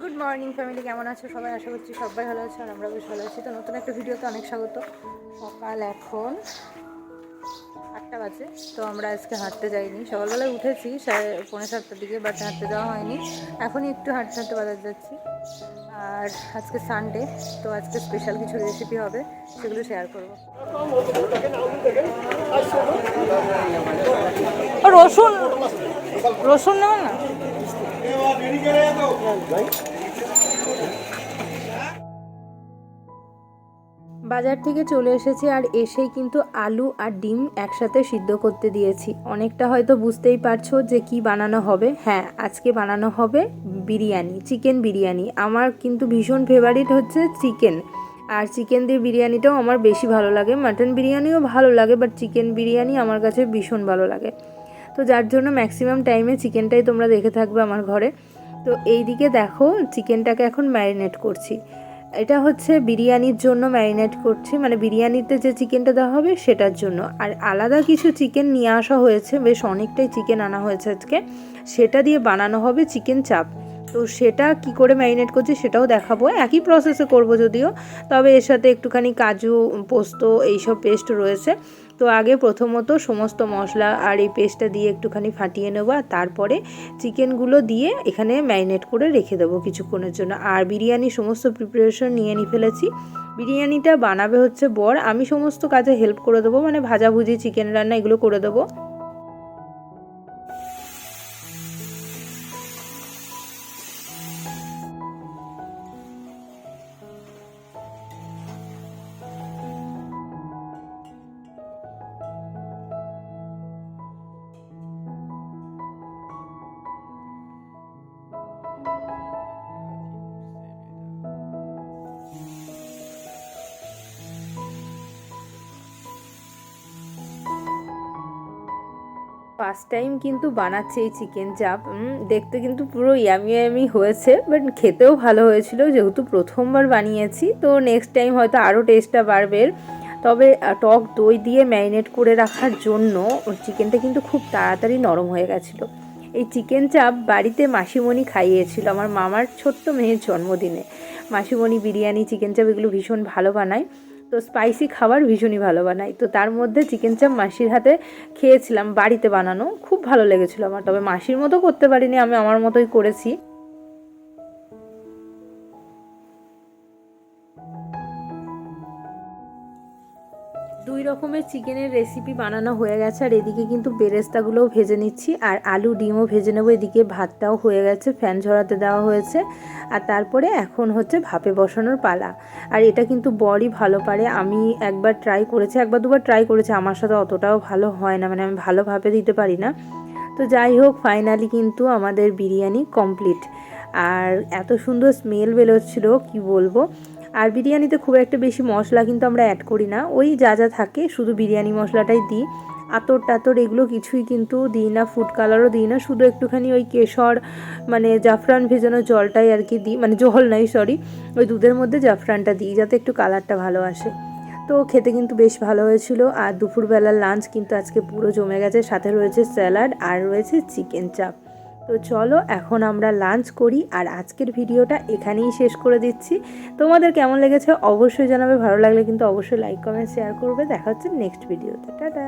Good morning family কেমন আছো? সবাই আশা করছি সবাই ভালো আছে আর আমরা বেশ ভালো আছি। তো নতুন একটা ভিডিওতে অনেক স্বাগত। সকাল এখন আটটা বাজে, তো আমরা আজকে হাঁটতে যাইনি। সকালবেলায় উঠেছি সাড়ে পৌনে সাতটার দিকে বাট হাঁটতে যাওয়া হয়নি। এখনই একটু হাঁটতে হাঁটতে বাজার যাচ্ছি। আর আজকে সানডে তো আজকে স্পেশাল কিছু রেসিপি হবে, সেগুলো শেয়ার করব। রসুন? রসুন নেবেন না? বাজার থেকে চলে এসেছি আর এসেই কিন্তু আলু আর ডিম একসাথে সিদ্ধ করতে দিয়েছি। অনেকটা হয়তো বুঝতেই পারছ যে কি বানানো হবে। হ্যাঁ আজকে বানানো হবে বিরিয়ানি, চিকেন বিরিয়ানি। আমার কিন্তু ভীষণ ফেভারিট হচ্ছে চিকেন। আর চিকেন দিয়ে বিরিয়ানিটাও আমার বেশি ভালো লাগে। মাটন বিরিয়ানিও ভালো লাগে বাট চিকেন বিরিয়ানি আমার কাছে ভীষণ ভালো লাগে। তো যার জন্য ম্যাক্সিমাম টাইমে চিকেনটাই তোমরা দেখে থাকবে আমার ঘরে। তো এই দিকে দেখো চিকেনটাকে এখন ম্যারিনেট করছি। এটা হচ্ছে বিরিয়ানির জন্য ম্যারিনেট করছি মানে বিরিয়ানিতে যে চিকেনটা দেওয়া হবে সেটার জন্য। আর আলাদা কিছু চিকেন নিয়ে আসা হয়েছে, বেশ অনেকটাই চিকেন আনা হয়েছে আজকে। সেটা দিয়ে বানানো হবে চিকেন চাপ। তো সেটা কি করে ম্যারিনেট করছি সেটাও দেখাবো। একই প্রসেসে করব যদিও, তবে এর সাথে একটুখানি কাজু, পোস্ত এইসব পেস্ট রয়েছে। তো আগে প্রথমত সমস্ত মশলা আর এই পেস্টটা দিয়ে একটুখানি ফাটিয়ে নেব আর তারপরে চিকেনগুলো দিয়ে এখানে ম্যারিনেট করে রেখে দেবো কিছুক্ষণের জন্য। আর বিরিয়ানি সমস্ত প্রিপারেশন নিয়ে নিয়ে ফেলেছি। বিরিয়ানিটা বানাবে হচ্ছে বর। আমি সমস্ত কাজে হেল্প করে দেবো মানে ভাজাভুজি চিকেন রান্না এগুলো করে দেবো। ফার্স্ট টাইম কিন্তু বানাচ্ছে এই চিকেন চাপ দেখতে কিন্তু পুরো ইয়ামি ইয়ামি হয়েছে বাট খেতেও ভালো হয়েছিল, যেহেতু প্রথমবার বানিয়েছি, তো নেক্সট টাইম হয়তো আরও টেস্টটা বাড়বে। তবে টক দই দিয়ে ম্যারিনেট করে রাখার জন্য চিকেনটা কিন্তু খুব তাড়াতাড়ি নরম হয়ে গেছিল। এই চিকেন চাপ বাড়িতে মাসিমণি খাইয়েছিল, আমার মামার ছোট্ট মেয়ের জন্মদিনে। মাসিমণি বিরিয়ানি চিকেন চাপ এগুলো ভীষণ ভালো বানায়। তো স্পাইসি খাবার ভীষণই ভালো বানাই। তো তার মধ্যে চিকেন চাপ মাসির হাতে খেয়েছিলাম বাড়িতে বানানো। খুব ভালো লেগেছিলো আমার, তবে মাসির মতো করতে পারিনি, আমি আমার মতোই করেছি। দুই রকমের চিকেনের রেসিপি বানানো হয়ে গেছে, আর এদিকে কিন্তু বেরেস্তাগুলোও ভেজে নিচ্ছি, আর আলু ডিমও ভেজে নেব, এদিকে ভাতটাও হয়ে গেছে, ফ্যান ঝরাতে দেওয়া হয়েছে, আর তারপরে এখন হচ্ছে ভাপে বসানোর পালা, আর এটা কিন্তু বড়ই ভালো পারে, আমি একবার ট্রাই করেছি, একবার দুবার ট্রাই করেছি, আমার সাথে অতটাও ভালো হয় না মানে আমি ভালোভাবে দিতে পারি না, তো যাই হোক ফাইনালি কিন্তু আমাদের বিরিয়ানি কমপ্লিট আর এত সুন্দর স্মেল বেরোচ্ছিলো, কি বলব আর বিরিয়ানিতে খুব একটা বেশি মশলা কিন্তু আমরা অ্যাড করি না। ওই যা যা থাকে, শুধু বিরিয়ানি মশলাটাই দিই। আতর টাতর এগুলো কিছুই কিন্তু দিই না ফুড কালারও দিই না, শুধু একটুখানি ওই কেশর মানে জাফরান ভেজানো জলটাই আর কি দিই মানে জল নাই সরি ওই দুধের মধ্যে জাফরানটা দিই, যাতে একটু কালারটা ভালো আসে। তো খেতে কিন্তু বেশ ভালো হয়েছিল। আর দুপুরবেলার লাঞ্চ কিন্তু আজকে পুরো জমে গেছে, সাথে রয়েছে স্যালাড আর রয়েছে চিকেন চাপ তো চলো এখন আমরা লাঞ্চ করি আর আজকের ভিডিওটা এখানেই শেষ করে দিচ্ছি। তোমাদের কেমন লেগেছে অবশ্যই জানাবে, ভালো লাগলে কিন্তু অবশ্যই লাইক কমেন্ট শেয়ার করবে। দেখা হচ্ছে নেক্সট ভিডিওতে টাটা!